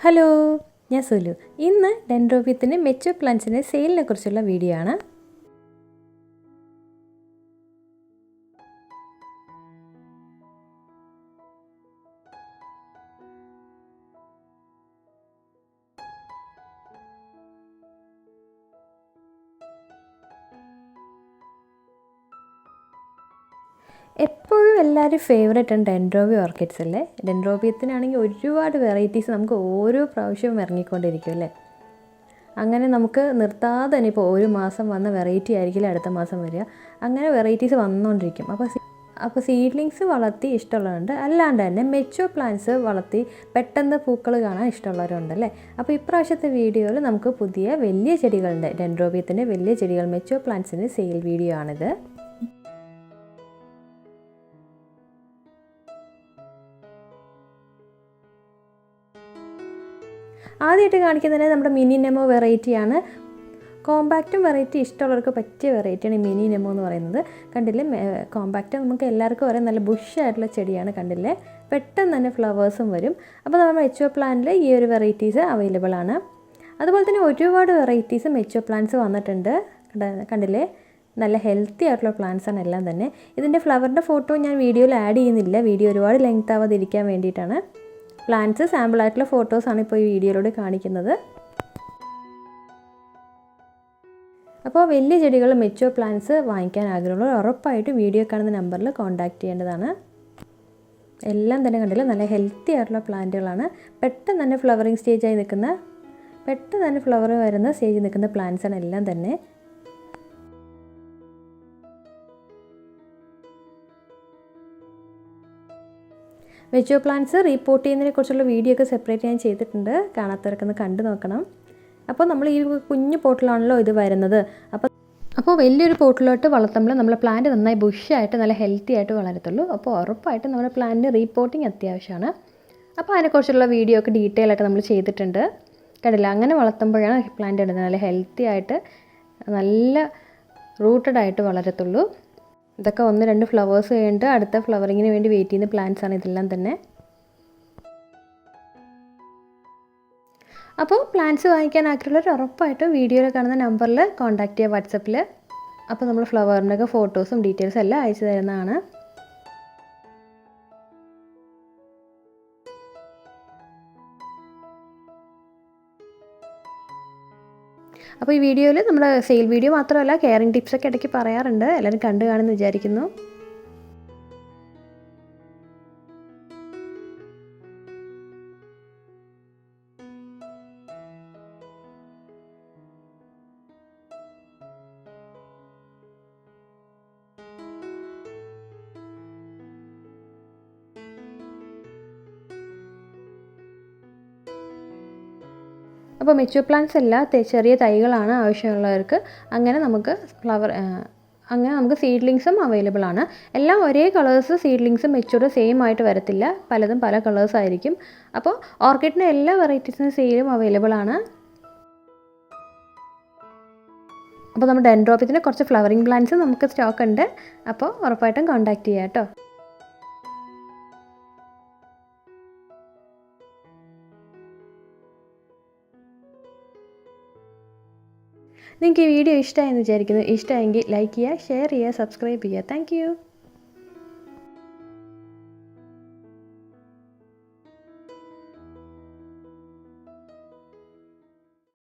Hello ഞാൻ സുലു. ഇന്ന് ഡെൻഡ്രോബിയത്തിന്റെ മെച്ചോ പ്ലാന്റ്സിന്റെ സെയിലിനെ കുറിച്ചുള്ള വീഡിയോ ആണ്. എപ്പോഴും എല്ലാവരും ഫേവറേറ്റ് ആണ് ഡെൻഡ്രോബി ഓർക്കിഡ്സ് അല്ലേ? ഡെൻഡ്രോബിയത്തിനാണെങ്കിൽ ഒരുപാട് വെറൈറ്റീസ് നമുക്ക് ഓരോ പ്രാവശ്യവും ഇറങ്ങിക്കൊണ്ടിരിക്കും അല്ലേ? അങ്ങനെ നമുക്ക് നിർത്താതെ തന്നെ ഇപ്പോൾ ഒരു മാസം വന്ന വെറൈറ്റി ആയിരിക്കില്ല അടുത്ത മാസം വരിക. അങ്ങനെ വെറൈറ്റീസ് വന്നുകൊണ്ടിരിക്കും അപ്പോൾ അപ്പോൾ സീഡ്ലിങ്സ് വളർത്തി ഇഷ്ടമുള്ളവരുണ്ട്. അല്ലാണ്ട് തന്നെ മെച്ചോ പ്ലാന്റ്സ് വളർത്തി പെട്ടെന്ന് പൂക്കൾ കാണാൻ ഇഷ്ടമുള്ളവരുണ്ട് അല്ലേ? അപ്പോൾ ഇപ്രാവശ്യത്തെ വീഡിയോയിൽ നമുക്ക് പുതിയ വലിയ ചെടികളുണ്ട്. ഡെൻഡ്രോബിയത്തിന്റെ വലിയ ചെടികൾ മെച്ചോ പ്ലാന്റ്സിന്റെ സെയിൽ വീഡിയോ ആണിത്. ആദ്യമായിട്ട് കാണിക്കുന്നത് നമ്മുടെ മിനി നെമോ വെറൈറ്റിയാണ് കോമ്പാക്റ്റും വെറൈറ്റി ഇഷ്ടമുള്ളവർക്ക് പറ്റിയ വെറൈറ്റിയാണ് ഈ മിനി നെമോ എന്ന് പറയുന്നത്. കണ്ടില്ലേ? കോമ്പാക്റ്റ് നമുക്ക് എല്ലാവർക്കും ഒരേ നല്ല ബുഷായിട്ടുള്ള ചെടിയാണ് കണ്ടില്ലേ? പെട്ടെന്ന് തന്നെ ഫ്ലവേഴ്സും വരും. അപ്പോൾ നമ്മൾ മെച്ചോ പ്ലാന്റിൽ ഈ ഒരു വെറൈറ്റീസ് അവൈലബിൾ ആണ്. അതുപോലെ തന്നെ ഒരുപാട് വെറൈറ്റീസ് മെച്ചോ പ്ലാന്റ്സ് വന്നിട്ടുണ്ട്. കണ്ടില്ലേ? നല്ല ഹെൽത്തി ആയിട്ടുള്ള പ്ലാന്റ്സ് ആണ് എല്ലാം തന്നെ. ഇതിന്റെ ഫ്ലവറിന്റെ ഫോട്ടോ ഞാൻ വീഡിയോയിൽ ആഡ് ചെയ്യുന്നില്ല. വീഡിയോ ഒരുപാട് ലെങ്ത് ആവാതിരിക്കാൻ വേണ്ടിയിട്ടാണ്. പ്ലാന്റ്സ് സാമ്പിളായിട്ടുള്ള ഫോട്ടോസാണ് ഇപ്പോൾ ഈ വീഡിയോയിലൂടെ കാണിക്കുന്നത്. അപ്പോൾ വലിയ ചെടികൾ മെച്ചോ പ്ലാന്റ്സ് വാങ്ങിക്കാൻ ആഗ്രഹമുള്ളവർ ഉറപ്പായിട്ട് വീഡിയോ കാണുന്ന നമ്പറിൽ കോൺടാക്റ്റ് ചെയ്യേണ്ടതാണ്. എല്ലാം തന്നെ കണ്ടില്ല നല്ല ഹെൽത്തി ആയിട്ടുള്ള പ്ലാന്റുകളാണ്. പെട്ടെന്ന് തന്നെ ഫ്ലവറിങ് സ്റ്റേജായി നിൽക്കുന്ന പെട്ടെന്ന് തന്നെ ഫ്ലവർ വരുന്ന സ്റ്റേജിൽ നിൽക്കുന്ന പ്ലാന്റ്സാണ് എല്ലാം തന്നെ. വെജോ പ്ലാന്റ്സ് റീപ്പോർട്ട് ചെയ്യുന്നതിനെ കുറിച്ചുള്ള വീഡിയോ ഒക്കെ സെപ്പറേറ്റ് ഞാൻ ചെയ്തിട്ടുണ്ട്. കാണാത്തവരൊക്കെ ഒന്ന് കണ്ടു നോക്കണം. അപ്പോൾ നമ്മൾ ഈ കുഞ്ഞു പോട്ടിലാണല്ലോ ഇത് വരുന്നത്. അപ്പോൾ അപ്പോൾ വലിയൊരു പോട്ടിലോട്ട് വളർത്തുമ്പോൾ നമ്മൾ പ്ലാന്റ് നന്നായി ബുഷായിട്ട് നല്ല ഹെൽത്തി ആയിട്ട് വളരത്തുള്ളൂ. അപ്പോൾ ഉറപ്പായിട്ടും നമ്മുടെ പ്ലാന്റിന് റീപ്പോർട്ടിങ് അത്യാവശ്യമാണ്. അപ്പോൾ അതിനെക്കുറിച്ചുള്ള വീഡിയോ ഒക്കെ ഡീറ്റെയിൽ ആയിട്ട് നമ്മൾ ചെയ്തിട്ടുണ്ട്. കണ്ടില്ല? അങ്ങനെ വളർത്തുമ്പോഴാണ് പ്ലാന്റ് ഇടുന്നത്. നല്ല ഹെൽത്തി ആയിട്ട് നല്ല റൂട്ടഡ് ആയിട്ട് വളരത്തുള്ളൂ. ഇതൊക്കെ ഒന്ന് രണ്ട് ഫ്ലവേഴ്സ് കഴിഞ്ഞിട്ട് അടുത്ത ഫ്ലവറിങ്ങിന് വേണ്ടി വെയിറ്റ് ചെയ്യുന്ന പ്ലാന്റ്സ് ആണ് ഇതെല്ലാം തന്നെ. അപ്പോൾ പ്ലാന്റ്സ് വാങ്ങിക്കാൻ ആഗ്രഹമുള്ളവർ ഉറപ്പായിട്ടും വീഡിയോയിൽ കാണുന്ന നമ്പറിൽ കോൺടാക്റ്റ് ചെയ്യുക വാട്സപ്പിൽ അപ്പോൾ നമ്മൾ ഫ്ലവറിന്റെയൊക്കെ ഫോട്ടോസും ഡീറ്റെയിൽസും എല്ലാം അയച്ചു തരുന്നതാണ്. അപ്പോൾ ഈ വീഡിയോയിൽ നമ്മൾ സെയിൽ വീഡിയോ മാത്രമല്ല കെയറിങ് ടിപ്സൊക്കെ ഇടയ്ക്ക് പറയാറുണ്ട്. എല്ലാവരും കണ്ടു കാണുമെന്ന് വിചാരിക്കുന്നു. അപ്പോൾ മെച്യൂർ പ്ലാന്റ്സ് അല്ല ചെറിയ തൈകളാണ് ആവശ്യമുള്ളവർക്ക്. അങ്ങനെ നമുക്ക് ഫ്ലവർ അങ്ങനെ നമുക്ക് സീഡ്ലിങ്സും അവൈലബിൾ ആണ്. എല്ലാം ഒരേ കളേഴ്സ് സീഡ്ലിങ്സും മെച്ചൂർ സെയിം ആയിട്ട് വരത്തില്ല. പലതും പല കളേഴ്സ് ആയിരിക്കും. അപ്പോൾ ഓർക്കിഡിന്റെ എല്ലാ വെറൈറ്റീസിനും സെയിലും അവൈലബിൾ ആണ്. അപ്പോൾ നമ്മുടെ ഡെൻഡ്രോപ്പിത്തിന് കുറച്ച് ഫ്ലവറിങ് പ്ലാന്റ്സ് നമുക്ക് സ്റ്റോക്ക് ഉണ്ട്. അപ്പോൾ ഉറപ്പായിട്ടും കോൺടാക്റ്റ് ചെയ്യാം കേട്ടോ. നിങ്ങൾക്ക് ഈ വീഡിയോ ഇഷ്ടമായെന്ന് വിചാരിക്കുന്നു. ഇഷ്ടമായെങ്കിൽ ലൈക്ക് ചെയ്യുക ഷെയർ ചെയ്യുക സബ്സ്ക്രൈബ് ചെയ്യുക. താങ്ക്